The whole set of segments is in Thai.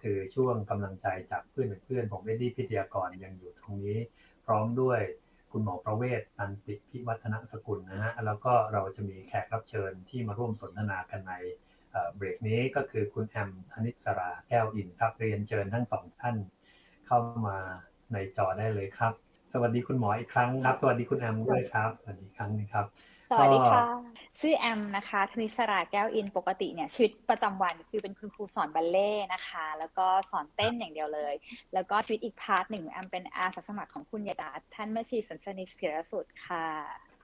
็คือช่วงกำลังใจจากเพื่อนเพื่อนผมเอ็ดดี้พิทยากรยังอยู่ตรงนี้ พร้อมด้วยคุณหมอประเวศตันติพิวัฒนสกุลนะฮะแล้วก็เราจะมีแขกรับเชิญที่มาร่วมสนทนากันในเบรกนี้ก็คือคุณแอมธนิสราแก้วอินครับเรียนเชิญทั้งสองท่านเข้ามาในจอได้เลยครับ สวัสดีคุณหมออีกครั้งครับ สวัสดีคุณแอมด้วยครับสวัสดีครั้งนึงครับ สวัสดีค่ะ ชื่อแอมนะคะธนิสราแก้วอินปกติเนี่ยชีวิตประจำวันคือเป็นคุณครูสอนบัลเล่ต์นะคะ แล้วก็สอนเต้นอย่างเดียวเลย แล้วก็ชีวิตอีกพาร์ทหนึ่งแอมเป็นอาสาสมัครของคุณยายดาท่านแม่ชีสันสนิสเกียรสุดค่ะ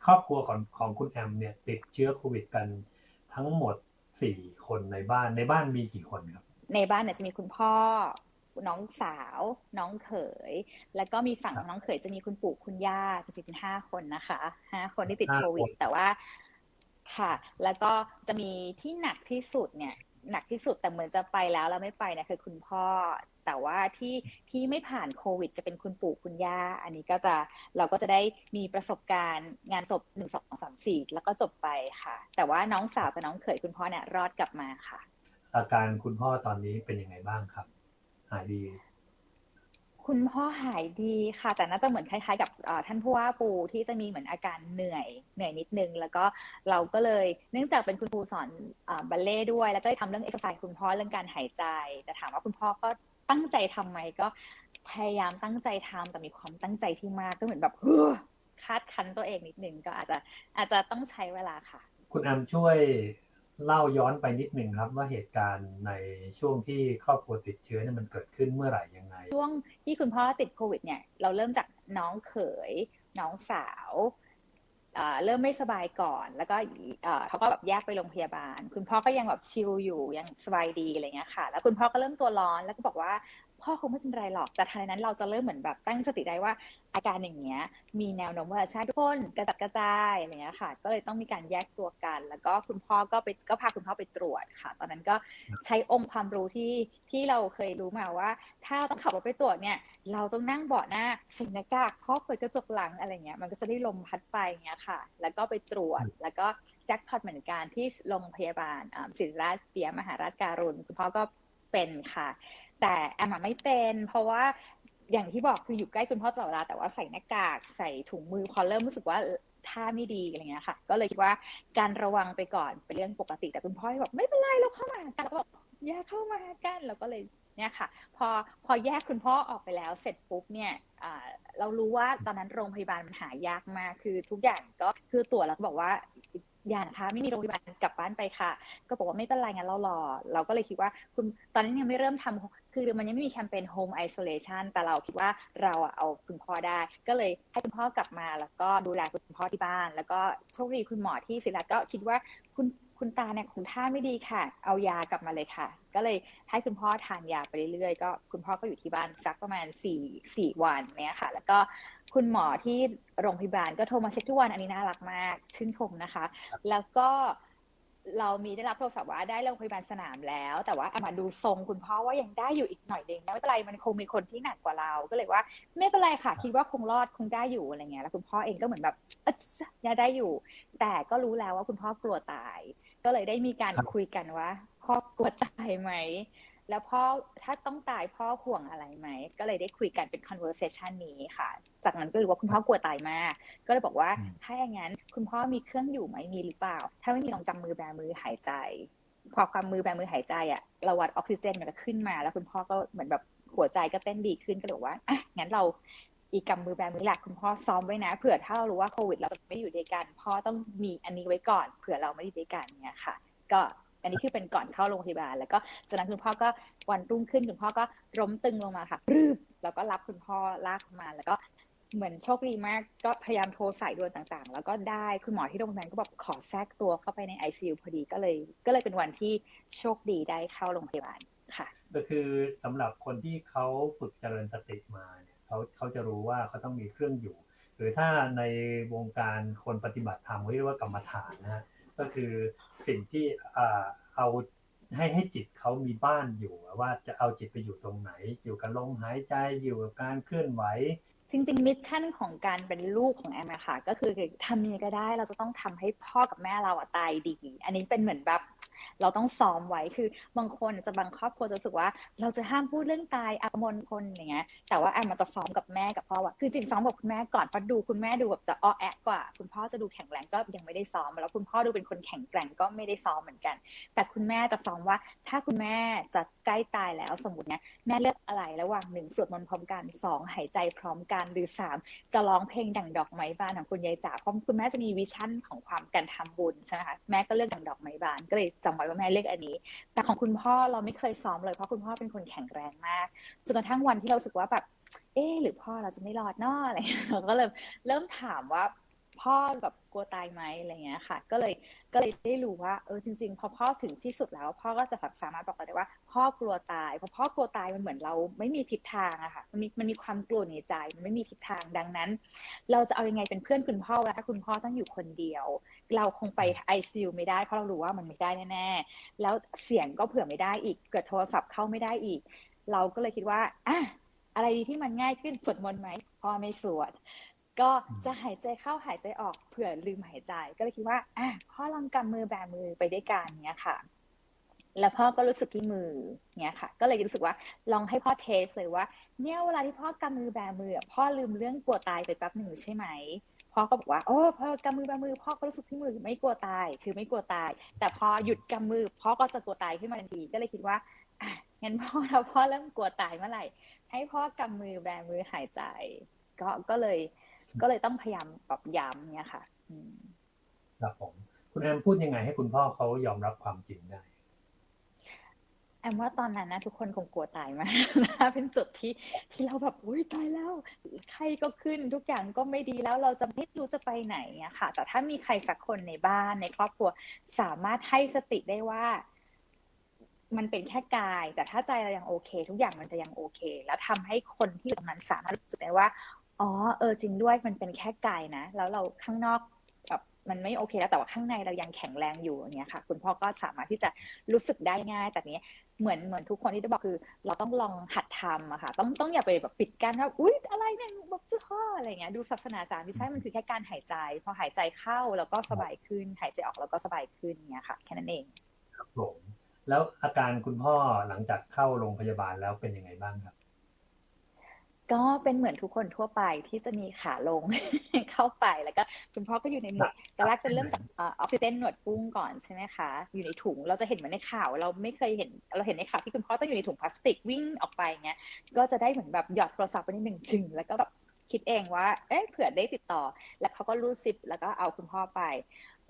ครอบครัวของของคุณแอมเนี่ยติดเชื้อโควิดกันทั้งหมดสี่คนในบ้านในบ้านมีกี่คนครับในบ้านเนี่ยจะมีคุณพ่อ น้องสาว น้องเขย แล้วก็มีฝั่งครับน้องเขยจะมีคุณปู่คุณย่าจริงๆเป็นห้าคนนะคะห้าคนที่ติดห้าโควิดคนแต่ว่าค่ะ แล้วก็จะมีที่หนักที่สุดเนี่ย หนักที่สุดแต่เหมือนจะไปแล้วแล้วไม่ไปเนี่ยคือคุณพ่อ แต่ว่าที่ที่ไม่ผ่านโควิด จะเป็นคุณปู่คุณย่า อันนี้ก็จะเราก็จะได้มีประสบการณ์งานศพหนึ่งสองสามสี่แล้วก็จบไปค่ะ แต่ว่าน้องสาวกับน้องเขยคุณพ่อเนี่ยรอดกลับมาค่ะ อาการคุณพ่อตอนนี้เป็นยังไงบ้างครับ หายดี คุณพ่อหายดีค่ะ แต่น่าจะเหมือนคล้ายๆ กับเอ่อท่านผู้ว่าปูที่จะมีเหมือนอาการเหนื่อยเหนื่อยนิดนึง แล้วก็เราก็เลยเนื่องจากเป็นคุณครูสอนเอ่อบัลเล่ต์ด้วย แล้วก็ทำเรื่องเอ็กซ์ไซส์คุณพ่อเรื่องการหายใจ แต่ถามว่าคุณพ่อก็ตั้งใจทำไหมก็พยายามตั้งใจทำแต่มีความตั้งใจที่มากก็เหมือนแบบเฮ้อคาดคั้นตัวเองนิดนึงก็อาจจะอาจจะต้องใช้เวลาค่ะ คุณแอมช่วย เล่าย้อนไปนิดหนึ่งครับว่าเหตุการณ์ในช่วงที่ครอบครัวติดเชื้อเนี่ยมันเกิดขึ้นเมื่อไหร่ยังไง ช่วงที่คุณพ่อติดโควิดเนี่ยเราเริ่มจากน้องเขย น้องสาวเริ่มไม่สบายก่อน แล้วก็เขาก็แบบแยกไปโรงพยาบาล คุณพ่อก็ยังแบบชิลอยู่ยังสบายดีอะไรเงี้ยค่ะ แล้วคุณพ่อก็เริ่มตัวร้อนแล้วก็บอกว่า พ่อคงไม่เป็นไรหรอก แต่ทันใดนั้นเราจะเริ่มเหมือนแบบตั้งสติได้ว่าอาการอย่างเงี้ย มีแนวโน้มว่าใช่ทุกคนกระจัดกระจายอะไรเงี้ยค่ะ ก็เลยต้องมีการแยกตัวกัน แล้วก็คุณพ่อก็ไปก็พาคุณพ่อไปตรวจค่ะ ตอนนั้นก็ใช้องค์ความรู้ที่ที่เราเคยรู้มาว่า ถ้าต้องขับรถไปตรวจเนี่ย เราต้องนั่งเบาะหน้าใส่หน้ากากครอบเปิดกระจกหลังอะไรเงี้ย มันก็จะได้ลมพัดไปเงี้ยค่ะ แล้วก็ไปตรวจแล้วก็แจ็คพอตเหมือนกันที่โรงพยาบาลอ่าศิริราชเปียมหาราชการุณคุณพ่อก็เป็นค่ะ แต่แอมไม่เป็น เพราะว่าอย่างที่บอกคืออยู่ใกล้คุณพ่อตลอดเวลาแต่ว่าใส่หน้ากากใส่ถุงมือพอเริ่มรู้สึกว่าท่าไม่ดีอะไรเงี้ยค่ะ ก็เลยคิดว่าการระวังไปก่อนเป็นเรื่องปกติ แต่คุณพ่อบอกไม่เป็นไรเราเข้ามากันเราก็บอกอย่าเข้ามากันเราก็เลยเนี่ยค่ะ พอพอแยกคุณพ่อออกไปแล้วเสร็จปุ๊บเนี่ยเรารู้ว่าตอนนั้นโรงพยาบาลมันหายากมากคือทุกอย่างก็คือตรวจแล้วก็บอกว่าอย่านะคะไม่มีโรงพยาบาลกลับบ้านไปค่ะ ก็บอกว่าไม่เป็นไรงั้นเรารอ เราก็เลยคิดว่าคุณตอนนั้นยังไม่เริ่มทำ คือมันยังไม่มีแคมเปญ home isolation แต่เราคิดว่าเราอะเอาคุณพ่อได้ ก็เลยให้คุณพ่อกลับมาแล้วก็ดูแลคุณพ่อที่บ้าน แล้วก็โชคดีคุณหมอที่ศิริราชก็คิดว่าคุณคุณตาเนี่ยคุณท่าไม่ดีค่ะ เอายากลับมาเลยค่ะ ก็เลยให้คุณพ่อทานยาไปเรื่อยๆ ก็คุณพ่อก็อยู่ที่บ้านสักประมาณสี่สี่วันเนี่ยค่ะ แล้วก็คุณหมอที่โรงพยาบาลก็โทรมาเช็คทุกวันอันนี้น่ารักมาก ชื่นชมนะคะ แล้วก็ เรามีได้รับโทรศัพท์ว่าได้โรงพยาบาลสนามแล้ว แต่ว่าเอามาดูทรงคุณพ่อว่ายังได้อยู่อีกหน่อยหนึ่งไม่เป็นไรมันคงมีคนที่หนักกว่าเราก็เลยว่า ไม่เป็นไรค่ะ คิดว่าคงรอดคงได้อยู่อะไรเงี้ยแล้วคุณพ่อเองก็เหมือนแบบเออยังได้อยู่ แต่ก็รู้แล้วว่าคุณพ่อ กลัวตาย ก็เลยได้มีการครับคุยกันว่าพ่อกลัวตายไหม แล้วพ่อถ้าต้องตายพ่อห่วงอะไรไหม ก็เลยได้คุยกันเป็น conversation นี้ค่ะ จากนั้นก็รู้ว่าคุณพ่อกลัวตายมาก ก็เลยบอกว่าอืมถ้าอย่างนั้นคุณพ่อมีเครื่องอยู่ไหมมีหรือเปล่า ถ้าไม่มีลองกำมือแบมือหายใจ พอกำมือแบมือหายใจอะเราวัดออกซิเจนมันก็ขึ้นมา แล้วคุณพ่อก็เหมือนแบบหัวใจก็เต้นดีขึ้นก็เลยบอกว่าอะงั้นเราอีกกำมือแบมือหลักคุณพ่อซ้อมไว้นะเผื่อถ้าเรารู้ว่าโควิด เราจะไม่อยู่ด้วยกันพ่อต้องมีอันนี้ไว้ก่อนเผื่อเราไม่ได้อยู่ด้วยกันเนี่ยค่ะ ก็ อันนี้คือเป็นก่อนเข้าโรงพยาบาล แล้วก็จากนั้นคุณพ่อก็วันรุ่งขึ้นคุณพ่อก็ล้มตึงลงมาค่ะรืบแล้วก็รับคุณพ่อลากมาแล้วก็เหมือนโชคดีมากก็พยายามโทรสายด่วนต่างๆ แล้วก็ได้คุณหมอที่โรงพยาบาลก็แบอกขอแทรกตัวเข้าไปใน ICU พอดีก็เลย ก็เลยเป็นวันที่โชคดีได้เข้าโรงพยาบาลค่ะ ก็คือสำหรับคนที่เขาฝึกเจริญสติมาเนี่ยเขาเขาจะรู้ว่าเขาต้องมีเครื่องอยู่ หรือถ้าในวงการคนปฏิบัติธรรมเขาเรียกว่ากรรมฐานนะฮะ ก็คือสิ่งที่อ่าเอาให้ให้จิตเขามีบ้านอยู่ว่าจะเอาจิตไปอยู่ตรงไหน อยู่กับลมหายใจอยู่กับการเคลื่อนไหวจริงๆมิชชั่นของการเป็นลูกของแอมอะค่ะ ก็คือทำยังไงก็ได้เราจะต้องทำให้พ่อกับแม่เราอะตายดี อันนี้เป็นเหมือนแบบ เราต้องซ้อมไว้คือบางคนจะบางครอบครัวจะรู้สึกว่า เราจะห้ามพูดเรื่องตายอามลคนอย่างเงี้ยแต่ว่าแอมมันจะซ้อมกับแม่กับพ่อว่าคือจริงซ้อมกับคุณแม่ก่อนเพราะดูคุณแม่ดูแบบจะอ้อแอะกว่า คุณพ่อจะดูแข็งแรงก็ยังไม่ได้ซ้อม แล้วคุณพ่อดูเป็นคนแข็งแกร่งก็ไม่ได้ซ้อมเหมือนกัน แต่คุณแม่จะซ้อมว่า ถ้าคุณแม่จะใกล้ตายแล้วสมมติเนี่ยแม่เลือกอะไรระหว่างหนึ่งสวดมนต์พร้อมกันสองหายใจพร้อมกันหรือสามจะร้องเพลงดั่งดอกไม้บานของคุณยายจ๋าเพราะคุณแม่จะมีวิชั่นของความการทำบุญใช่ไหมคะแม่ก็เลือกดังดอกไม้บานก็เลยจำไว้ว่าแม่เลือกอันนี้ แต่ของคุณพ่อเราไม่เคยซ้อมเลยเพราะคุณพ่อเป็นคนแข็งแรงมากจนกระทั่งวันที่เราสึกว่าแบบเออหรือพ่อเราจะไม่รอดเนอะอะไรเราก็เลยเริ่มถามว่า พ่อแบบกลัวตายไหมอะไรเงี้ยค่ะ ก็เลยก็เลยได้รู้ว่าเออจริง ๆ พอพ่อถึงที่สุดแล้ว พ่อก็จะแบบสามารถบอกเราได้ว่า พ่อกลัวตายพอพ่อกลัวตายมันเหมือนเราไม่มีทิศทางอะค่ะมันมีมันมีความกลัวในใจมันไม่มีทิศทางดังนั้น เราจะเอายังไงเป็นเพื่อนคุณพ่อเวลาถ้าคุณพ่อต้องอยู่คนเดียว เราคงไปไอซีไม่ได้เพราะเรารู้ว่ามันไม่ได้แน่ๆแล้วเสียงก็เผื่อไม่ได้อีกเกิดโทรศัพท์เข้าไม่ได้อีก เราก็เลยคิดว่าอะอะไรดีที่มันง่ายขึ้นสวดมนต์ไหมพ่อไม่สวด ก็จะหายใจเข้าหายใจออกเผื่อลืมหายใจ ก็เลยคิดว่าอะพ่อลองกำมือแบมือไปด้วยกันเนี้ยค่ะ แล้วพ่อก็รู้สึกที่มือเนี้ยค่ะ ก็เลยรู้สึกว่าลองให้พ่อเทสเลยว่า เนี่ยเวลาที่พ่อกำมือแบมืออะพ่อลืมเรื่องกลัวตายไปแป๊บหนึ่งใช่ไหมพ่อก็บอกว่าโอ้พ่อกำมือแบมือพ่อก็รู้สึกที่มือไม่กลัวตายคือไม่กลัวตาย แต่พอหยุดกำมือพ่อก็จะกลัวตายขึ้นมาทันทีก็เลยคิดว่าอะงั้นพ่อเราพ่อเริ่มกลัวตายเมื่อไหร่ ให้พ่อกำมือแบมือหายใจ ก็ก็เลย ก็เลยต้องพยายามปรับย้ำเนี่ยค่ะอืมครับผมคุณแอมพูดยังไงให้คุณพ่อเขายอมรับความจริงได้แอมว่าตอนนั้นนะทุกคนคงกลัวตายมากนะเป็นจุดที่ที่เราแบบอุ้ยตายแล้วไข้ก็ขึ้นทุกอย่างก็ไม่ดีแล้วเราจะไม่รู้จะไปไหนอะค่ะ แต่ถ้ามีใครสักคนในบ้านในครอบครัวสามารถให้สติได้ว่า มันเป็นแค่กาย แต่ถ้าใจเรายังโอเค ทุกอย่างมันจะยังโอเค แล้วทำให้คนที่อยู่ตรงนั้นสามารถรู้สึกได้ว่า อ๋อเออจริงด้วยมันเป็นแค่กายนะ แล้วเราข้างนอกแบบมันไม่โอเคแล้วแต่ว่าข้างในเรายังแข็งแรงอยู่อย่างเงี้ยค่ะ คุณพ่อก็สามารถที่จะรู้สึกได้ง่ายแต่นี้เหมือนเหมือนทุกคนที่ได้บอกคือ เราต้องลองหัดทำอะค่ะ ต้องต้องอย่าไปแบบปิดกั้นว่าอุ๊ยอะไรเนี่ยบอกจ้าพ่ออะไรเงี้ยดูศาสนาจารย์ไม่ใช่มันคือแค่การหายใจ พอหายใจเข้าแล้วก็สบายขึ้น หายใจออกแล้วก็สบายขึ้นเงี้ยค่ะแค่นั้นเองครับผมแล้วอาการคุณพ่อหลังจากเข้าโรงพยาบาลแล้วเป็นยังไงบ้างครับ ก็เป็นเหมือนทุกคนทั่วไปที่จะมีขาลงเข้าไปแล้วก็คุณพ่อก็อยู่ในหมวดตอนแรกเป็นเริ่มจากเออออกซิเจนหนวดกุ้งก่อนใช่ไหมคะ อยู่ในถุงเราจะเห็นเหมือนในข่าว เราไม่เคยเห็นเราเห็นในข่าวที่คุณพ่อต้องอยู่ในถุงพลาสติกวิ่งออกไปเงี้ยก็จะได้เหมือนแบบหยอดโทรศัพท์ไปนิดหนึ่งจึงแล้วก็แบบคิดเองว่า เอ๊ะเผื่อได้ติดต่อ แล้วเขาก็รูดซิปแล้วก็เอาคุณพ่อไป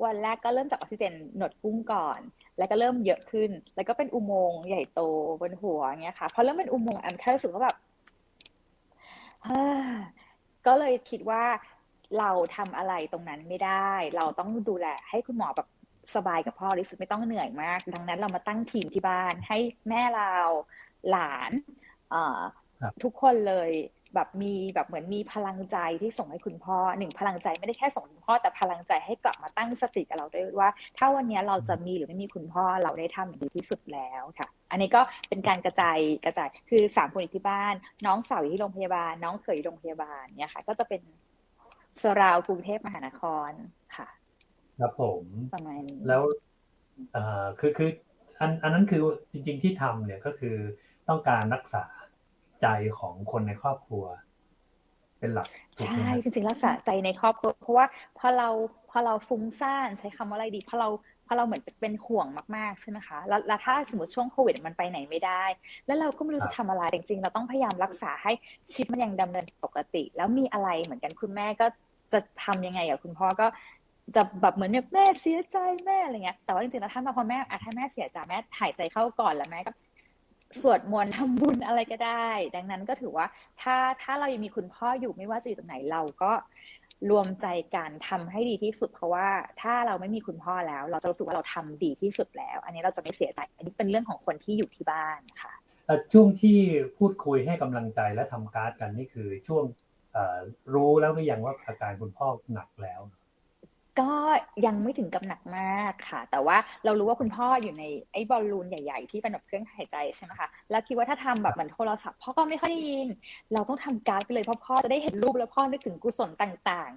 วันแรกก็เริ่มจากออกซิเจนหนวดกุ้งก่อน แล้วก็เริ่มเยอะขึ้น แล้วก็เป็นอุโมงค์ใหญ่โตบนหัวเงี้ยค่ะ พอเริ่มเป็นอุโมงค์แอมแค่รู้สึกว่าแบบฮ่า ก็เลยคิดว่าเราทำอะไรตรงนั้นไม่ได้ เราต้องดูแลให้คุณหมอแบบสบายกับพ่อที่สุดไม่ต้องเหนื่อยมาก ดังนั้นเรามาตั้งทีมที่บ้านให้แม่เราหลานเอ่อครับทุกคนเลยแบบมีแบบเหมือนมีพลังใจที่ส่งให้คุณพ่อหนึ่งพลังใจไม่ได้แค่ส่งคุณพ่อแต่พลังใจให้กลับมาตั้งสติกับเราด้วยว่า ถ้าวันนี้เราจะมีหรือไม่มีคุณพ่อเราได้ทำอย่างดีที่สุดแล้วค่ะ อันนี้ก็เป็นการกระจายกระจายคือสามคนอยู่ที่บ้าน น้องสาวอยู่ที่โรงพยาบาล น้องเขยอยู่โรงพยาบาลเนี่ยค่ะ ก็จะเป็นสราวกรุงเทพมหานครค่ะ ครับผมประมาณนี้แล้วเอ่อคือคืออันอันนั้นคือจริง ๆที่ทำเนี่ยก็คือต้องการรักษาใจของคนในครอบครัว เป็นหลักถูกไหมใช่ครับจริงๆรักษาใจในครอบครัว เพราะว่าพอเราพอเราฟุ้งซ่านใช้คำว่าอะไรดีพอเรา พอเราเหมือนเป็นห่วงมากๆใช่ไหมคะแล้วแล้วถ้าสมมติช่วงโควิดมันไปไหนไม่ได้ แล้วเราก็ไม่รู้จะทำอะไรจริงๆ เราต้องพยายามรักษาให้ชีวิตมันยังดำเนินปกติ แล้วมีอะไรเหมือนกันคุณแม่ก็จะทำยังไงอะคุณพ่อก็จะแบบเหมือนแบบแม่เสียใจแม่อะไรเงี้ยแต่ว่าจริงๆแล้วถ้ามาพอแม่อะถ้าแม่เสียใจแม่หายใจเข้าก่อนแล้วแม่ก็ สวดมนต์ทำบุญอะไรก็ได้ ดังนั้นก็ถือว่าถ้าถ้าเรายังมีคุณพ่ออยู่ไม่ว่าจะอยู่ตรงไหนเราก็รวมใจกันทำให้ดีที่สุด เพราะว่าถ้าเราไม่มีคุณพ่อแล้ว เราจะรู้สึกว่าเราทำดีที่สุดแล้ว อันนี้เราจะไม่เสียใจ อันนี้เป็นเรื่องของคนที่อยู่ที่บ้านค่ะเอ่อช่วงที่พูดคุยให้กำลังใจและทำการ์ดกันนี่คือช่วงรู้แล้วหรือยังว่าอาการคุณพ่อหนักแล้ว ก็ยังไม่ถึงกับหนักมากค่ะ แต่ว่าเรารู้ว่าคุณพ่ออยู่ในไอ้บอลลูนใหญ่ๆ ที่เป็นแบบเครื่องหายใจใช่ไหมคะแล้วคิดว่าถ้าทำแบบเหมือนโทรศัพท์พ่อก็ไม่ค่อยได้ยิน เราต้องทำการ์ดไปเลยเพราะพ่อจะได้เห็นรูปแล้วพ่อนึกถึงกุศลต่าง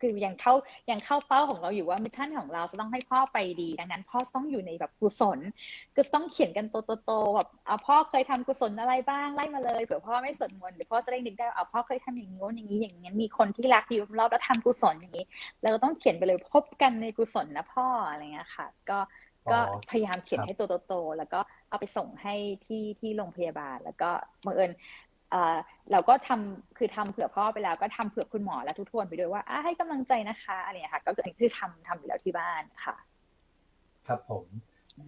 คือยังเข้ายังเข้าเป้าของเราอยู่ว่ามิชชั่นของเราจะต้องให้พ่อไปดี ดังนั้น พ่อต้องอยู่ในแบบกุศลก็ต้องเขียนกันโตๆแบบเอาพ่อเคยทำกุศลอะไรบ้างไล่มาเลยเผื่อพ่อไม่สวดมนต์เดี๋ยวพ่อจะได้นึกได้เอาพ่อเคยทำอย่างนี้อย่างนี้อย่างนี้มีคนที่รักอยู่รอบแล้วทำกุศลอย่างนี้เราก็ต้องเขียนไปเลยพบกันในกุศลนะพ่ออะไรเงี้ยค่ะ ก็ก็อ๋อพยายามเขียนครับให้ตัวโตๆแล้วก็เอาไปส่งให้ที่ที่โรงพยาบาล แล้วก็บังเอิญ เอ่อเราก็ทำคือทำเผื่อพ่อไปแล้วก็ทำเผื่อคุณหมอและทุกทวนไปด้วยว่าอะให้กำลังใจนะคะอะไรอย่างเงี้ยค่ะ ก็คือทำทำอยู่แล้วที่บ้านค่ะ ครับผม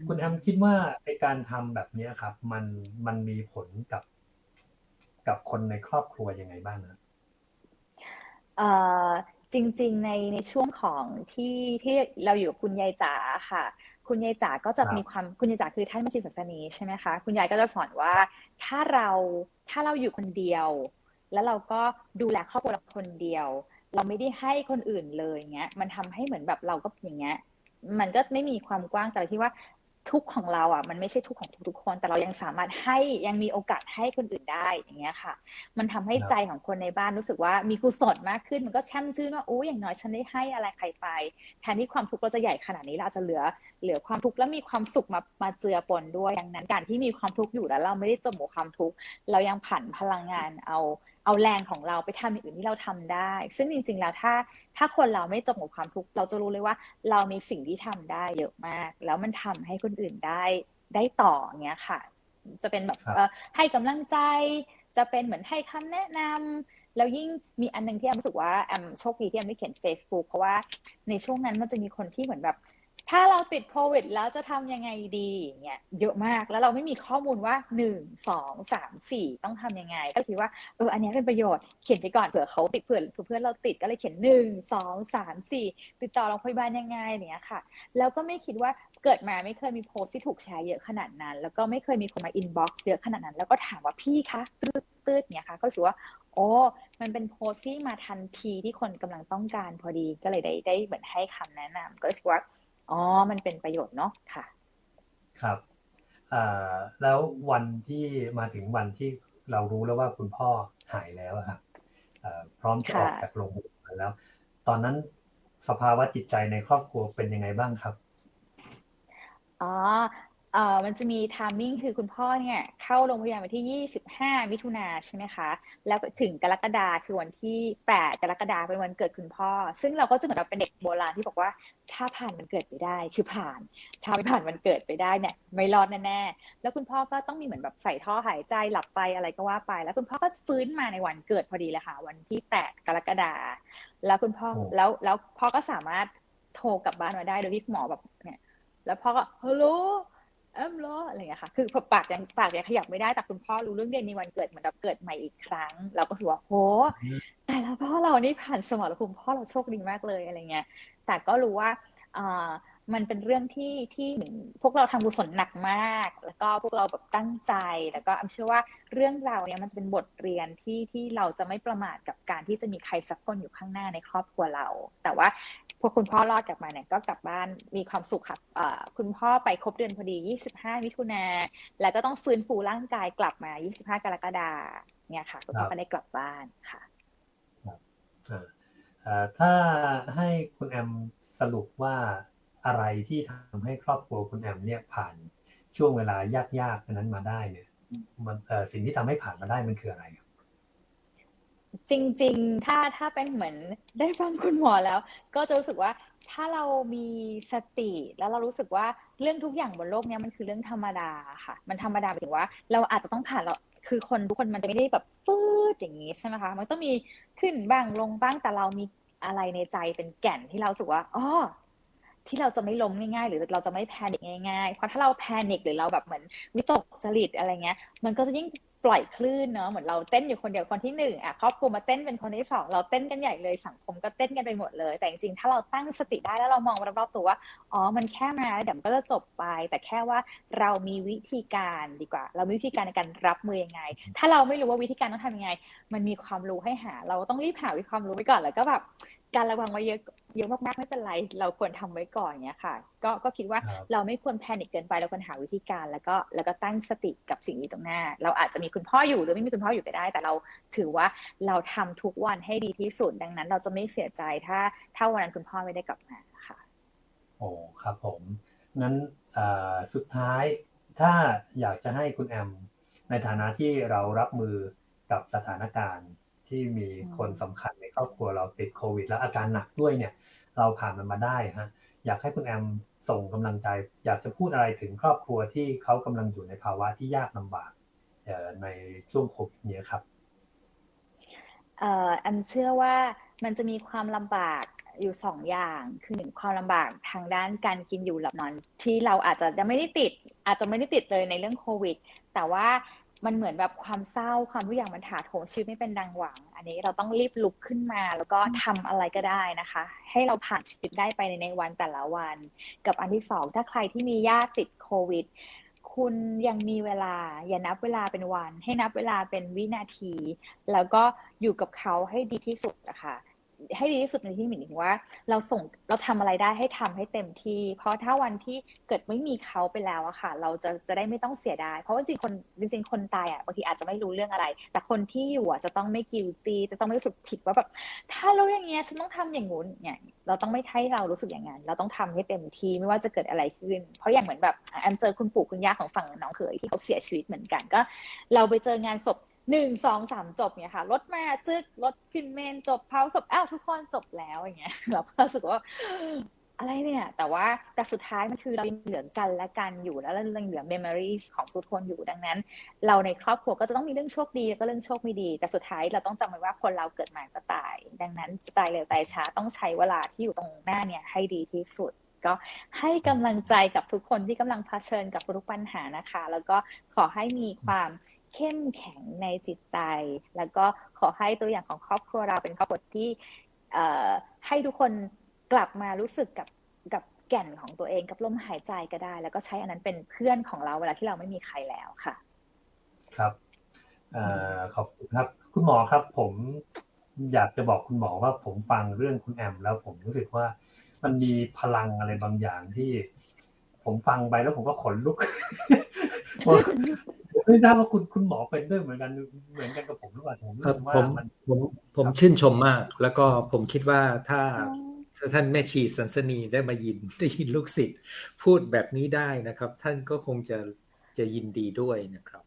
คุณแอมคิดว่าไอการทำแบบเนี้ยครับ มันมันมีผลกับ กับคนในครอบครัวยังไงบ้างนะเอ่อจริง ๆ ในในช่วงของที่ที่เราอยู่กับคุณยายจ๋าค่ะ คุณยายจ๋าก็จะครับมีความคุณยายจ๋าคือท่านมัชิศาสนีใช่ไหมคะคุณยายก็จะสอนว่าถ้าเราถ้าเราอยู่คนเดียว แล้วเราก็ดูแลครอบครัวเราคนเดียว เราไม่ได้ให้คนอื่นเลยเงี้ยมันทำให้เหมือนแบบเราก็อย่างเงี้ยมันก็ไม่มีความกว้างแต่ที่ว่า ทุกข์ของเราอะมันไม่ใช่ทุกข์ของทุกๆคน แต่เรายังสามารถให้ยังมีโอกาสให้คนอื่นได้อย่างเงี้ยค่ะ มันทำให้ครับใจของคนในบ้านรู้สึกว่ามีกุศลมากขึ้นมันก็แช่มชื่นว่าโอ้อย่างน้อยฉันได้ให้อะไรใครไปแทนที่ความทุกข์เราจะใหญ่ขนาดนี้เราอาจจะเหลือ เหลือความทุกข์แล้วมีความสุขมามาเจือปนด้วยดังนั้นการที่มีความทุกข์อยู่แล้วเราไม่ได้จมกับความทุกข์เรายังผันพลังงานเอา เอาแรงของเราไปทำอย่างอื่นที่เราทำได้ ซึ่งจริง ๆ แล้วถ้าถ้าคนเราไม่จมกับความทุกข์เราจะรู้เลยว่า เรามีสิ่งที่ทำได้เยอะมาก แล้วมันทำให้คนอื่นได้ได้ต่ออย่างเงี้ยค่ะ จะเป็นแบบครับเอ่อให้กำลังใจจะเป็นเหมือนให้คำแนะนำแล้วยิ่งมีอันหนึงที่แอมรู้สึกว่าแอมโชคดีที่แอมได้เขียน Facebook เพราะว่าในช่วงนั้นมันจะมีคนที่เหมือนแบบ ถ้าเราติดโควิดแล้วจะทำยังไงดีเงี้ยเยอะมากแล้วเราไม่มีข้อมูลว่าหนึ่งสองสามสี่ต้องทำยังไง ก็คิดว่าเอออันนี้เป็นประโยชน์เขียนไปก่อนเผื่อเขาติดเผื่อเพื่อนเราติดก็เลยเขียนหนึ่งสองสามสี่ติดต่อโรงพยาบาลยังไงเนี้ยค่ะ แล้วก็ไม่คิดว่าเกิดมาไม่เคยมีโพสต์ที่ถูกแชร์เยอะขนาดนั้น แล้วก็ไม่เคยมีคนมาอินบ็อกซ์เยอะขนาดนั้น แล้วก็ถามว่าพี่คะตืดตืดๆเนี่ยค่ะก็รู้สึกว่าโอ้มันเป็นโพสต์ที่มาทันทีที่คนกำลังต้องการพอดีก็เลยได้ได้เหมือนให้คำแนะนำก็รู้สึกว่า อ๋อ มันเป็นประโยชน์เนาะค่ะ ครับอ่าแล้ววันที่มาถึงวันที่เรารู้แล้วว่าคุณพ่อหายแล้วอะครับเอ่อพร้อมจะออกค่ะจากโรงพยาบาลแล้ว ตอนนั้นสภาวะจิตใจในครอบครัวเป็นยังไงบ้างครับอ๋อ เอ่อมันจะมีทามมิ่งคือคุณพ่อเนี่ยเข้าโรงพยาบาลวันที่ 25 มิถุนาใช่ไหมคะ แล้วก็ถึงกรกฎาคือวันที่ 8 กรกฎาเป็นวันเกิดคุณพ่อ ซึ่งเราก็จะเหมือนกับเป็นเด็กโบราณที่บอกว่าถ้าผ่านวันเกิดไปได้คือผ่าน ถ้าไม่ผ่านวันเกิดไปได้เนี่ยไม่รอดแน่ๆแล้วคุณพ่อก็ต้องมีเหมือนแบบใส่ท่อหายใจหลับไปอะไรก็ว่าไป แล้วคุณพ่อก็ฟื้นมาในวันเกิดพอดีเลยค่ะ วันที่ 8 กรกฎาแล้วคุณพ่อโอ้แล้วแล้วพ่อก็สามารถโทรกลับบ้านมาได้โดยที่หมอแบบเนี่ยแล้วพ่อก็ฮัลโหล เอมล้ออะไรอย่างเงี้ยค่ะ คือปากยังปากยังขยับไม่ได้แต่คุณพ่อรู้เรื่องเด่นในวันเกิดเหมือนแบบเกิดใหม่อีกครั้ง เราก็ถือว่าโหแต่แล้วพ่อเรานี่ผ่านสมรภูมิพ่อเราโชคดีมากเลยอะไรเงี้ยแต่ก็รู้ว่าอ่า มันเป็นเรื่องที่ที่เหมือนพวกเราทำกุศลหนักมาก แล้วก็พวกเราแบบตั้งใจ แล้วก็อำเชื่อว่าเรื่องราวเนี้ยมันจะเป็นบทเรียนที่ที่เราจะไม่ประมาทกับการที่จะมีใครสักคนอยู่ข้างหน้าในครอบครัวเรา แต่ว่าพอคุณพ่อรอดกลับมาเนี่ยก็กลับบ้านมีความสุขค่ะอ่าคุณพ่อไปครบเดือนพอดี 25 มิถุนาแล้วก็ต้องฟื้นฟูร่างกายกลับมา 25 กรกฎาเนี่ยค่ะคุณพ่อก็ได้กลับบ้านค่ะอ่าเอ่อถ้าให้คุณแอมสรุปว่า อะไรที่ทำให้ครอบครัวคุณแอมเนี่ยผ่านช่วงเวลายากๆนั้นมาได้เนี่ยมันสิ่งที่ทำให้ผ่านมาได้มันคืออะไรครับจริง ๆ ถ้าถ้าเป็นเหมือนได้ฟังคุณหมอแล้ว ก็จะรู้สึกว่าถ้าเรามีสติแล้วเรารู้สึกว่าเรื่องทุกอย่างบนโลกเนี้ยมันคือเรื่องธรรมดาค่ะ มันธรรมดาหมายถึงว่า เราอาจจะต้องผ่านเราคือคนทุกคนมันจะไม่ได้แบบฟืดอย่างนี้ใช่ไหมคะ มันต้องมีขึ้นบ้างลงบ้างแต่เรามีอะไรในใจเป็นแก่นที่เราสึกว่าอ๋อ ที่เราจะไม่ล้มง่ายๆ หรือเราจะไม่แพนิคง่ายๆ เพราะถ้าเราแพนิคหรือเราแบบเหมือนวิตกจริตอะไรเงี้ย มันก็จะยิ่งปล่อยคลื่นเนาะเหมือนเราเต้นอยู่คนเดียวคนที่หนึ่งอะครอบครัวมาเต้นเป็นคนที่สองเราเต้นกันใหญ่เลยสังคมก็เต้นกันไปหมดเลย แต่จริงๆถ้าเราตั้งสติได้แล้วเรามองรอบๆตัวว่าอ๋อมันแค่มาเดี๋ยวมันก็จะจบไป แต่แค่ว่าเรามีวิธีการดีกว่า เรามีวิธีการในการรับมือยังไง ถ้าเราไม่รู้ว่าวิธีการต้องทำยังไง มันมีความรู้ให้หา เราต้องรีบหาวิความรู้ไว้ก่อนแล้วก็แบบ การระวังไว้เยอะเยอะมากๆไม่เป็นไร เราควรทำไว้ก่อนเนี้ยค่ะ ก็ก็คิดว่าครับเราไม่ควรแพนิคเกินไปเราควรหาวิธีการ แล้วก็แล้วก็ตั้งสติกับสิ่งที่ตรงหน้า เราอาจจะมีคุณพ่ออยู่หรือไม่มีคุณพ่ออยู่ก็ได้ แต่เราถือว่าเราทำทุกวันให้ดีที่สุดดังนั้น เราจะไม่เสียใจถ้าถ้าวันนั้นคุณพ่อไม่ได้กลับมาค่ะ โอ้ครับผมงั้นเอ่อสุดท้ายถ้าอยากจะให้คุณแอมในฐานะที่เรารับมือกับสถานการณ์ ที่มีคนสำคัญในครอบครัวเราติดโควิด แล้วอาการหนักด้วยเนี่ย เราผ่านมันมาได้ฮะอยากให้คุณแอมส่งกำลังใจ อยากจะพูดอะไรถึงครอบครัวที่เขากำลังอยู่ในภาวะที่ยากลำบากเอ่อในช่วงโควิดเนี้ยครับเอ่อแอมเชื่อว่ามันจะมีความลำบากอยู่สองอย่างคือหนึ่งความลำบากทางด้านการกินอยู่หลับนอนที่เราอาจจะยังไม่ได้ติด อาจจะไม่ได้ติดเลยในเรื่องโควิด แต่ว่า มันเหมือนแบบความเศร้าความทุกอย่างมันถาโถมชีวิตไม่เป็นดังหวัง อันนี้เราต้องรีบลุกขึ้นมา แล้วก็ทำอะไรก็ได้นะคะ ให้เราผ่านชีวิตได้ไปในในวันแต่ละวัน กับอันที่สองถ้าใครที่มีญาติติดโควิด คุณยังมีเวลา อย่านับเวลาเป็นวัน ให้นับเวลาเป็นวินาที แล้วก็อยู่กับเขาให้ดีที่สุดนะคะ ให้ดีที่สุดในที่หมายถึงว่า เราส่งเราทำอะไรได้ให้ทำให้เต็มที่ เพราะถ้าวันที่เกิดไม่มีเขาไปแล้วอะค่ะ เราจะจะได้ไม่ต้องเสียดายเพราะว่าจริงคนจริงๆคนตายอะบางทีอาจจะไม่รู้เรื่องอะไร แต่คนที่อยู่อะจะต้องไม่กิลตีจะต้องไม่รู้สึกผิดว่าแบบถ้าเราอย่างเงี้ยฉันต้องทำอย่างงู้นเนี่ยเราต้องไม่ให้เรารู้สึกอย่างนั้นเราต้องทำให้เต็มที่ไม่ว่าจะเกิดอะไรขึ้น เพราะอย่างเหมือนแบบแอมเจอคุณปู่คุณย่าของฝั่งน้องเขยที่เขาเสียชีวิตเหมือนกันก็ เราไปเจองานศพ หนึ่งสองสามจบเนี่ยค่ะรถมาจึกรถขึ้นเมนจบเผาศพอ้าวทุกคนจบแล้วอย่างเงี้ยเราก็รู้สึกว่าอะไรเนี่ย แต่ว่าแต่สุดท้ายมันคือเรายังเหลือกันและกันอยู่แล้วเรายังเหลือ memories ของทุกคนอยู่ดังนั้น เราในครอบครัวก็จะต้องมีเรื่องโชคดีแล้วก็เรื่องโชคไม่ดี แต่สุดท้ายเราต้องจำไว้ว่าคนเราเกิดมาก็ตาย ดังนั้นตายเร็วตายช้าต้องใช้เวลาที่อยู่ตรงหน้าเนี่ยให้ดีที่สุด ก็ให้กำลังใจกับทุกคนที่กำลังเผชิญกับทุกปัญหานะคะ แล้วก็ขอให้มีความเข้มแข็งในจิตใจ แล้วก็ขอให้ตัวอย่างของครอบครัวเราเป็นครอบครัวที่ให้ทุกคนกลับมารู้สึกกับกับแก่นของตัวเองกับลมหายใจก็ได้ แล้วก็ใช้อันนั้นเป็นเพื่อนของเราเวลาที่เราไม่มีใครแล้วค่ะ ครับอขอบคุณครับ คุณหมอครับ ผมอยากจะบอกคุณหมอว่าผมฟังเรื่องคุณแอม แล้วผมรู้สึกว่า มันมีพลังอะไรบางอย่างที่ ผมฟังไปแล้วผมก็ขนลุกไม่ทราบว่าคุณคุณหมอเป็นด้วยเหมือนกันเหมือนกันกับผมหรือเปล่าผมรู้ครับสึกว่าผมมันผมผมชื่นชมมาก แล้วก็ผมคิดว่าถ้าถ้าท่านแม่ชีสันสนีได้มายินได้ยินลูกศิษย์พูดแบบนี้ได้นะครับ ท่านก็คงจะจะยินดีด้วยนะครับ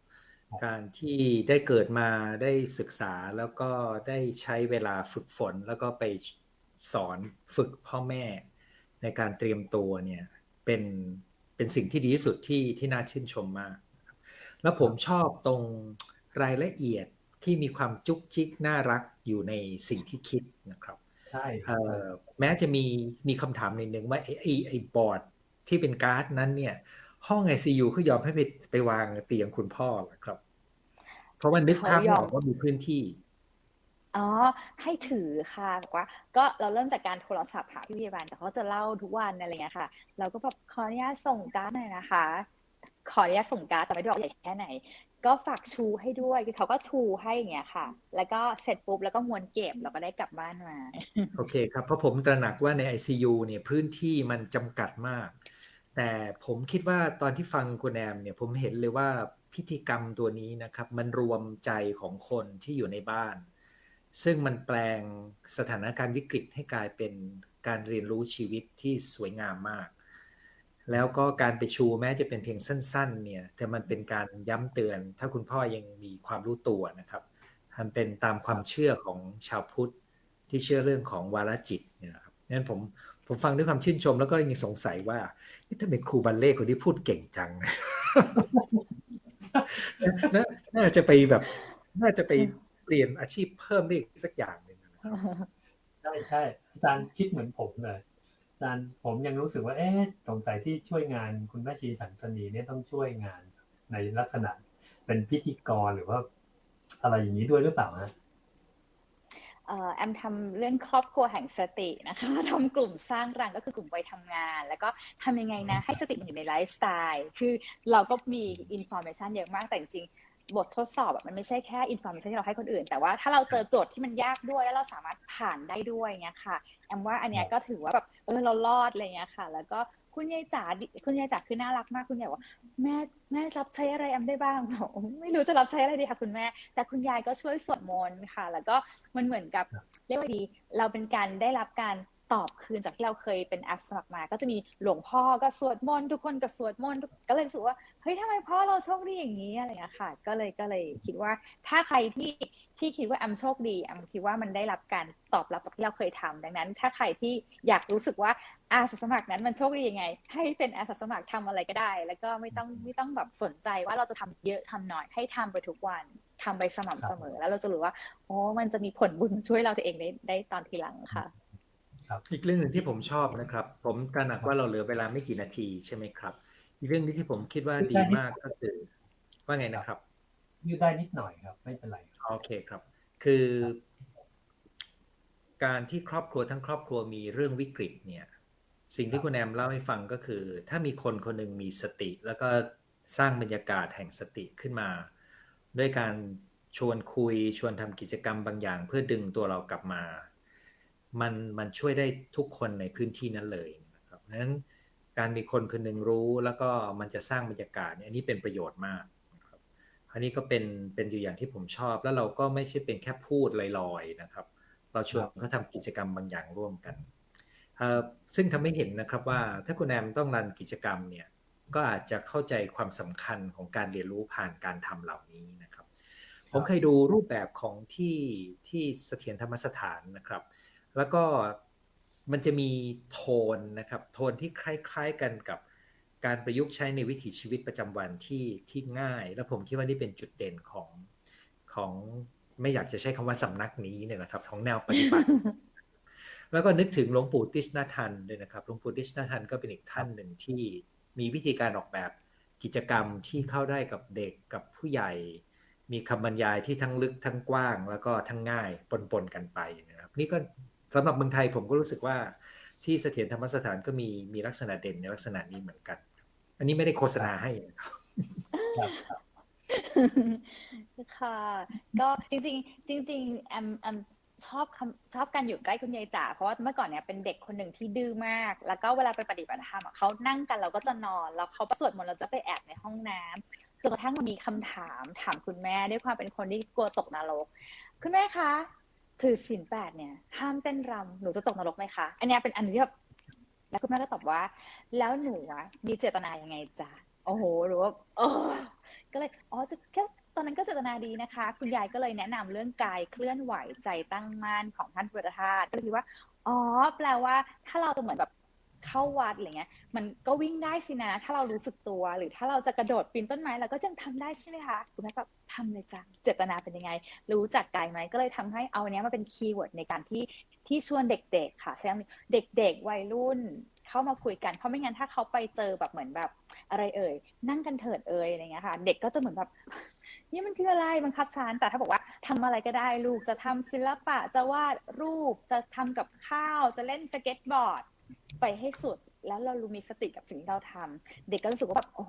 การที่ได้เกิดมาได้ศึกษาแล้วก็ได้ใช้เวลาฝึกฝนแล้วก็ไป สอนฝึกพ่อแม่ ในการเตรียมตัวเนี่ยเป็นเป็นสิ่งที่ดีที่สุดที่ที่น่าชื่นชมมาก แล้วผมชอบตรงรายละเอียดที่มีความจุกจิกน่ารักอยู่ในสิ่งที่คิดนะครับใช่เอ่อแม้จะมีมีคำถามนิดนึงว่าไอ้ไอ้ไอ้บอร์ดที่เป็นการ์ดนั้นเนี่ย ห้อง ICU เขายอมให้ไปไปวางเตียงคุณพ่อเหรอครับ เพราะว่านึกภาพไม่ออกว่ามีพื้นที่ อ๋อ ให้ถือค่ะบอกว่า ก็เราเริ่มจากการโทรศัพท์หาพี่พยาบาลแต่เขาจะเล่าทุกวันอะไรเงี้ยค่ะ เราก็แบบขออนุญาตส่งการ์ดหน่อยนะคะ ขออนุญาตส่งการ์ดแต่ไม่ได้บอกใหญ่แค่ไหน ก็ฝากชูให้ด้วยคือเขาก็ชูให้อย่างเงี้ยค่ะ แล้วก็เสร็จปุ๊บแล้วก็ม้วนเก็บเราก็ได้กลับบ้านมา โอเคครับ เพราะผมตระหนักว่าใน ICU เนี่ยพื้นที่มันจำกัดมาก แต่ผมคิดว่าตอนที่ฟังคุณแอมเนี่ยผมเห็นเลยว่าพิธีกรรมตัวนี้นะครับ มันรวมใจของคนที่อยู่ในบ้าน ซึ่งมันแปลงสถานการณ์วิกฤตให้กลายเป็นการเรียนรู้ชีวิตที่สวยงามมาก แล้วก็การไปชูแม้จะเป็นเพียงสั้น ๆ เนี่ย แต่มันเป็นการย้ำเตือน ถ้าคุณพ่อยังมีความรู้ตัวนะครับมันเป็นตามความเชื่อของชาวพุทธที่เชื่อเรื่องของวาลจิตเนี่ยนะครับงั้นผมผมฟังด้วยความชื่นชมแล้วก็ยังสงสัยว่าเอ๊ะถ้าเป็นครูบัลเล่คนที่พูดเก่งจังน่าจะไปแบบ น่าจะไป เปลี่ยนอาชีพเพิ่มได้อีกสักอย่างหนึ่งนะครับใช่ใช่อาจารย์คิดเหมือนผมเลยอาจารย์ผมยังรู้สึกว่าเอ๊ะสงสัยที่ช่วยงานคุณแม่ชีสันสนีเนี่ยต้องช่วยงานในลักษณะ เป็นพิธีกรหรือว่า อะไรอย่างนี้ด้วยหรือเปล่าฮะเอ่อแอมทำเรื่องครอบครัวแห่งสตินะคะทำกลุ่มสร้างรังก็คือกลุ่มวัยทำงาน แล้วก็ทำยังไงนะ ให้สติมันอยู่ในไลฟ์สไตล์ คือเราก็มีอินโฟ a t ชันเยอะมากแต่จริง บททดสอบอะมันไม่ใช่แค่อินโฟมชันที่เราให้คนอื่น แต่ว่าถ้าเราเจอโจทย์ที่มันยากด้วย แล้วเราสามารถผ่านได้ด้วยเงี้ยค่ะแอมว่าอันเนี้ยก็ถือว่าแบบเออเรารอดอะไรเงี้ยค่ะ แล้วก็คุณยายจ๋าดิคุณยายจ๋าคือน่ารักมากคุณยายบอกว่าแม่แม่รับใช้อะไรแอมได้บ้างบอกไม่รู้จะรับใช้อะไรดีค่ะคุณแม่ แต่คุณยายก็ช่วยสวดมนต์ค่ะ แล้วก็มันเหมือนกับเรียกว่าดี เราเป็นการได้รับการ ตอบคืนจากที่เราเคยเป็นแอสสมัครมา ก็จะมีหลวงพ่อก็สวดมนต์ทุกคนก็สวดมนต์ก็เลยรู้สึกว่าเฮ้ยทำไมพ่อเราโชคดีอย่างนี้อะไรอย่างนี้ค่ะ ก็เลยก็เลยคิดว่าถ้าใครที่ที่คิดว่าแอมโชคดีแอมคิดว่ามันได้รับการตอบรับจากที่เราเคยทำดังนั้น ถ้าใครที่อยากรู้สึกว่าอาสาสมัครนั้นมันโชคดียังไง ให้เป็นอาสาสมัครทำอะไรก็ได้ แล้วก็ไม่ต้องไม่ต้องแบบสนใจว่าเราจะทำเยอะทำน้อยให้ทำไปทุกวันทำไปสม่ำเสมอ แล้วเราจะรู้ว่าโอ้มันจะมีผลบุญช่วยเราตัวเองได้ได้ตอนทีหลังค่ะ อีกเรื่องหนึ่งที่ผมชอบนะครับ ผมตระหนักว่าเราเหลือเวลาไม่กี่นาทีใช่ไหมครับ อีกเรื่องนี้ที่ผมคิดว่าดีมากก็คือว่าไงนะครับยืดได้นิดหน่อยครับ ไม่เป็นไรครับโอเคครับ คือ การที่ครอบครัวทั้งครอบครัวมีเรื่องวิกฤตเนี่ย สิ่งที่คุณแอมเล่าให้ฟังก็คือ ถ้ามีคนคนหนึ่งมีสติ แล้วก็สร้างบรรยากาศแห่งสติขึ้นมา ด้วยการชวนคุยชวนทำกิจกรรมบางอย่าง เพื่อดึงตัวเรากลับมา มันมันช่วยได้ทุกคนในพื้นที่นั้นเลยนะครับนั้นการมีคนคนหนึ่งรู้แล้วก็มันจะสร้างบรรยากาศเนี่ยอันนี้เป็นประโยชน์มากนะครับอันนี้ก็เป็นเป็นอยู่อย่างที่ผมชอบ แล้วเราก็ไม่ใช่เป็นแค่พูดลอยๆนะครับ เราชวนเขาทำกิจกรรมบางอย่างร่วมกันเออซึ่งทำให้เห็นนะครับว่าถ้าคุณแอมต้องรันกิจกรรมเนี่ยก็อาจจะเข้าใจความสำคัญของการเรียนรู้ผ่านการทำเหล่านี้นะครับ ผมเคยดูรูปแบบของที่ที่เสถียรธรรมสถานนะครับ แล้วก็มันจะมีโทนนะครับ โทนที่คล้ายๆกันกับการประยุกต์ใช้ในวิถีชีวิตประจำวันที่ที่ง่าย และผมคิดว่านี่เป็นจุดเด่นของของไม่อยากจะใช้คำว่าสำนักนี้เนี่ยนะครับของแนวปฏิบัติ แล้วก็นึกถึงหลวงปู่ติชนาทันด้วยนะครับหลวงปู่ติชนาทันก็เป็นอีกท่านหนึ่งที่มีวิธีการออกแบบกิจกรรมที่เข้าได้กับเด็กกับผู้ใหญ่ มีคำบรรยายที่ทั้งลึกทั้งกว้าง แล้วก็ทั้งง่ายปนๆกันไปนะครับ นี่ก็ สำหรับเมืองไทยผมก็รู้สึกว่าที่เสถียรธรรมสถานก็มีมีลักษณะเด่นในลักษณะนี้เหมือนกัน อันนี้ไม่ได้โฆษณาให้นะครับค่ะ ก็จริงๆจริงๆแอมแอมชอบชอบการอยู่ใกล้คุณยายจ๋าเพราะว่าเมื่อก่อนเนี่ยเป็นเด็กคนหนึ่งที่ดื้อมาก แล้วก็เวลาไปปฏิบัติธรรมเขานั่งกันเราก็จะนอน แล้วเขาปสวดมนต์เราจะไปแอบในห้องน้ำจนกระทั่งมันมีคำถามถามคุณแม่ด้วยความเป็นคนที่กลัวตกนรกคุณแม่คะ ถือศีลแปดเนี่ย ห้ามเต้นรำหนูจะตกนรกไหมคะ อันนี้เป็นอันที่แบบแล้วคุณแม่ก็ตอบว่า แล้วหนูอะมีเจตนายังไงจ๊ะโอ้โหหรือว่าเออก็เลยอ๋อจะแค่ตอนนั้นก็เจตนาดีนะคะ คุณยายก็เลยแนะนำเรื่องกายเคลื่อนไหวใจตั้งมั่นของท่านพุทธทาสก็เลยคิดว่าอ๋อ แปลว่าถ้าเราจะเหมือนแบบ เข้าวัดอะไรเงี้ย มันก็วิ่งได้สินะ ถ้าเรารู้สึกตัว หรือถ้าเราจะกระโดดปีนต้นไม้เราก็ยังทำได้ใช่ไหมคะคุณแม่ก็ทำเลยจ้ะเจตนาเป็นยังไง รู้จักกายไหมก็เลยทำให้เอาเนี้ยมาเป็นคีย์เวิร์ดในการที่ที่ชวนเด็ก ๆ ค่ะใช่ไหมเด็ก ๆ วัยรุ่นเข้ามาคุยกันเพราะไม่งั้นถ้าเขาไปเจอแบบเหมือนแบบ อะไรเอ่ย นั่งกันเถิดเอ่ยอะไรเงี้ยค่ะ เด็กก็จะเหมือนแบบนี่มันคืออะไรบังคับฉันแต่ถ้าบอกว่าทำอะไรก็ได้ลูกจะทำศิลปะจะวาดรูปจะทำกับข้าวจะเล่นสเก็ตบอร์ด ไปให้สุดแล้วเรารู้มีสติกับสิ่งที่เราทำเด็กก็รู้สึกว่าแบบอ๋อ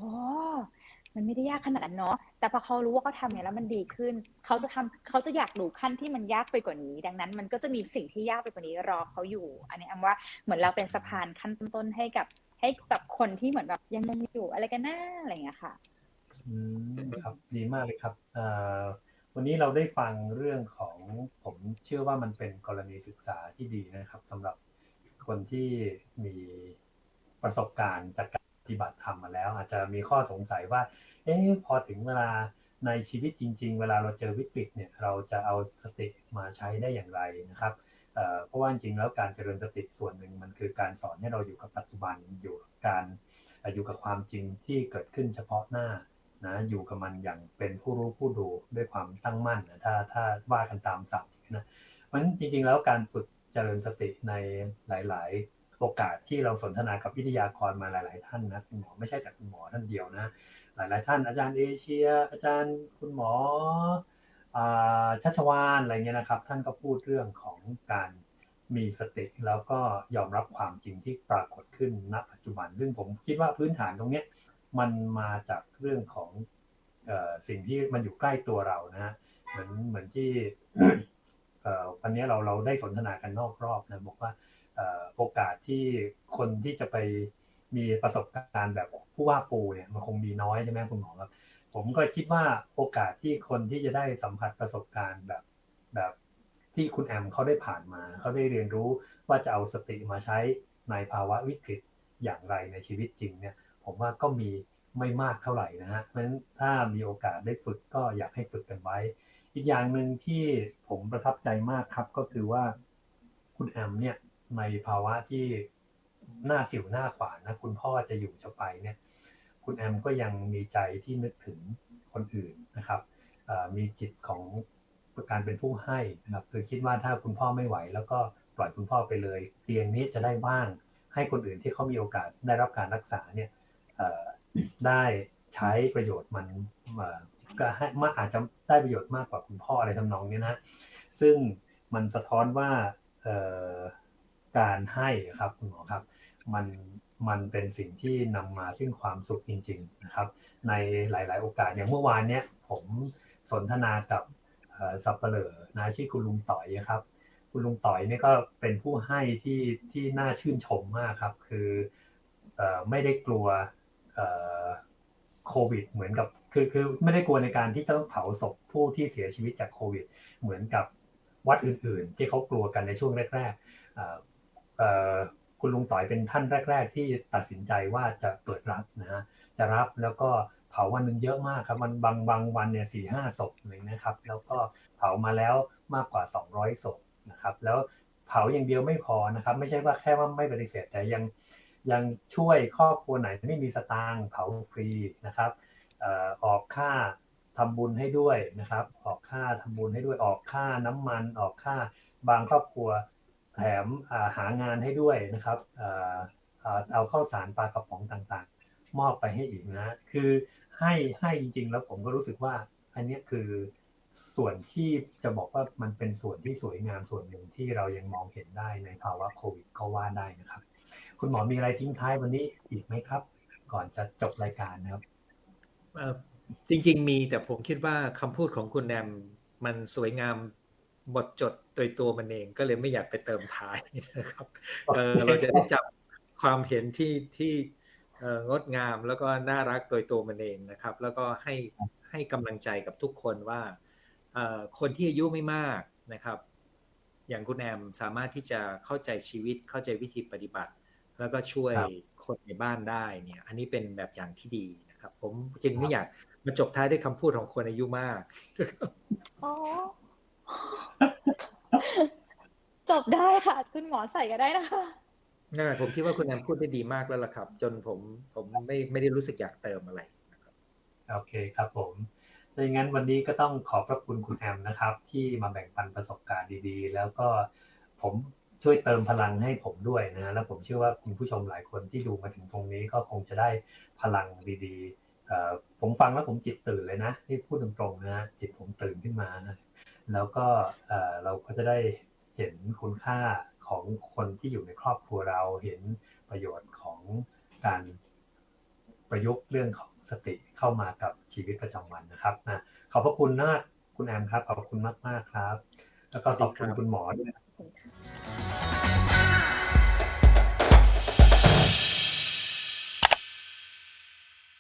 มันไม่ได้ยากขนาดนั้นเนาะแต่พอเขารู้ว่าเขาทำเนี่ยแล้วมันดีขึ้น เขาจะทำเขาจะอยากรู้ขั้นที่มันยากไปกว่านี้ ดังนั้นมันก็จะมีสิ่งที่ยากไปกว่านี้รอเขาอยู่ อันนี้แอมว่าเหมือนเราเป็นสะพานขั้นต้นให้กับ ให้กับคนที่เหมือนแบบยังงงอยู่อะไรกันหน้าอะไรอย่างเงี้ยค่ะอืมครับดีมากเลยครับอ่อวันนี้เราได้ฟังเรื่องของผมเชื่อว่ามันเป็นกรณีศึกษาที่ดีนะครับสำหรับ คนที่มีประสบการณ์จากการปฏิบัติธรรมมาแล้ว อาจจะมีข้อสงสัยว่า เอ๊ะพอถึงเวลาในชีวิตจริง ๆ เวลาเราเจอวิกฤตเนี่ยเราจะเอาสติมาใช้ได้อย่างไรนะครับเเพราะว่าจริงแล้วการเจริญสติส่วนหนึ่งมันคือการสอนให้เราอยู่กับปัจจุบันอยู่กับการอยู่กับความจริงที่เกิดขึ้นเฉพาะหน้านะอยู่กับมันอย่างเป็นผู้รู้ผู้ดูด้วยความตั้งมั่นนะถ้าถ้าว่ากันตามศัพท์นะเพราะฉะนั้นจริงๆแล้วการฝึก จริญสติในหลาย ๆ โอกาสที่เราสนทนากับวิทยากรมาหลาย ๆ ท่านนะคุณหมอไม่ใช่แต่คุณหมอท่านเดียวนะ หลาย ๆ ท่านอาจารย์เอเชีย อาจารย์คุณหมอชัชวานอะไรเงี้ยนะครับ ท่านก็พูดเรื่องของการมีสติแล้วก็ยอมรับความจริงที่ปรากฏขึ้นณ ปัจจุบัน ซึ่งผมคิดว่าพื้นฐานตรงนี้มันมาจากเรื่องของสิ่งที่มันอยู่ใกล้ตัวเรานะฮะเหมือนเหมือนที่ วันนี้เราเราได้สนทนากันนอกรอบนะบอกว่าโอกาสที่คนที่จะไปมีประสบการณ์แบบผู้ว่าปูเนี่ยมันคงมีน้อยใช่ไหมคุณหมอครับผมก็คิดว่าโอกาสที่คนที่จะได้สัมผัสประสบการณ์แบบแบบที่คุณแอมเขาได้ผ่านมาเขาได้เรียนรู้ว่าจะเอาสติมาใช้ในภาวะวิกฤตอย่างไรในชีวิตจริงเนี่ย ผมว่าก็มีไม่มากเท่าไหร่นะฮะเพราะฉะนั้นถ้ามีโอกาสได้ฝึกก็อยากให้ฝึกกันไว้ อีกอย่างหนึ่งที่ผมประทับใจมากครับ ก็คือว่าคุณแอมเนี่ยในภาวะที่หน้าสิวหน้าขวานะ คุณพ่อจะอยู่จะไปเนี่ย คุณแอมก็ยังมีใจที่นึกถึงคนอื่นนะครับมีจิตของการเป็นผู้ให้นะครับคือคิดว่าถ้าคุณพ่อไม่ไหว แล้วก็ปล่อยคุณพ่อไปเลย เตียงนี้จะได้ว่าง ให้คนอื่นที่เขามีโอกาสได้รับการรักษาเนี่ยได้ใช้ประโยชน์มัน ก็ให้มากอาจจะได้ประโยชน์มากกว่าคุณพ่ออะไรทำนองเนี้ยนะ ซึ่งมันสะท้อนว่าการให้ครับคุณหมอครับ มันมันเป็นสิ่งที่นำมาซึ่งความสุขจริง ๆนะครับ ในหลาย ๆ โอกาสอย่างเมื่อวานเนี้ยผมสนทนากับสับเปลอนะชื่อคุณลุงต่อยครับ คุณลุงต่อยนี่ก็เป็นผู้ให้ที่ที่น่าชื่นชมมากครับ คืออไม่ได้กลัวโควิดเหมือนกับ คือคือไม่ได้กลัวในการที่จะต้องเผาศพผู้ที่เสียชีวิตจากโควิด เหมือนกับวัดอื่นๆ ที่เขากลัวกันในช่วงแรกๆคุณลุงต่อยเป็นท่านแรก ๆ ที่ตัดสินใจว่าจะเปิดรับนะฮะจะรับแล้วก็เผาวันหนึ่งเยอะมากครับมันบางบางวันเนี่ยสี่ห้าศพเลยนะครับ แล้วก็เผามาแล้วมากกว่า 200ศพนะครับ แล้วเผาอย่างเดียวไม่พอนะครับ ไม่ใช่ว่าแค่ว่าไม่ปฏิเสธแต่ยังยังช่วยครอบครัวไหนไม่มีสตางค์เผาฟรีนะครับ ออกค่าทำบุญให้ด้วยนะครับ ออกค่าทำบุญให้ด้วยออกค่าน้ำมันออกค่าบางครอบครัวแถมาหางานให้ด้วยนะครับเอ่อเอ่อเอาข้าวสารปลากระป๋องต่างๆ มอบไปให้อีกนะคือให้ให้จริงๆ แล้วผมก็รู้สึกว่า อันนี้คือส่วนที่จะบอกว่ามันเป็นส่วนที่สวยงามส่วนหนึ่งที่เรายังมองเห็นได้ในภาวะโควิดก็ว่าได้นะครับ คุณหมอมีอะไรทิ้งท้ายวันนี้อีกไหมครับ ก่อนจะจบรายการนะครับ จริง ๆ มีแต่ผมคิดว่าคำพูดของคุณแอมมันสวยงามหมดจดโดยตัวมันเองก็เลยไม่อยากไปเติมท้ายนะครับเออเราจะได้จับความเห็นที่ที่เอ่องดงามแล้วก็น่ารักโดยตัวมันเองนะครับ แล้วก็ให้ให้กำลังใจกับทุกคนว่าเอ่อคนที่อายุไม่มากนะครับ อย่างคุณแอมสามารถที่จะเข้าใจชีวิตเข้าใจวิธีปฏิบัติ แล้วก็ช่วยครับคนในบ้านได้เนี่ย อันนี้เป็นแบบอย่างที่ดีนะครับ ผมจึงไม่อยากมาจบท้ายด้วยคำพูดของคนอายุมากอ๋อจบได้ค่ะ คุณหมอใส่ก็ได้นะคะนั่นแหละผมคิดว่าคุณแอมพูดได้ดีมากแล้วล่ะครับ จนผมผมไม่ไม่ได้รู้สึกอยากเติมอะไรนะครับโอเคครับผมดังนั้นวันนี้ก็ต้องขอบพระคุณคุณแอมนะครับ ที่มาแบ่งปันประสบการณ์ดีๆ แล้วก็ผม ช่วยเติมพลังให้ผมด้วยนะแล้วผมเชื่อว่าคุณผู้ชมหลายคนที่ดูมาถึงตรงนี้ก็คงจะได้พลังดีๆเอ่อผมฟังแล้วผมจิตตื่นเลยนะที่พูดตรงๆนะจิตผมตื่นขึ้นมานะแล้วก็เอ่อเราก็จะได้เห็นคุณค่าของคนที่อยู่ในครอบครัวเราเห็นประโยชน์ของการประยุกต์เรื่องของสติเข้ามากับชีวิตประจำวันนะครับนะขอบพระคุณมากคุณแอมครับขอบคุณมากมากๆครับ แล้วก็ขอบคุณคุณหมอด้วย Thank you.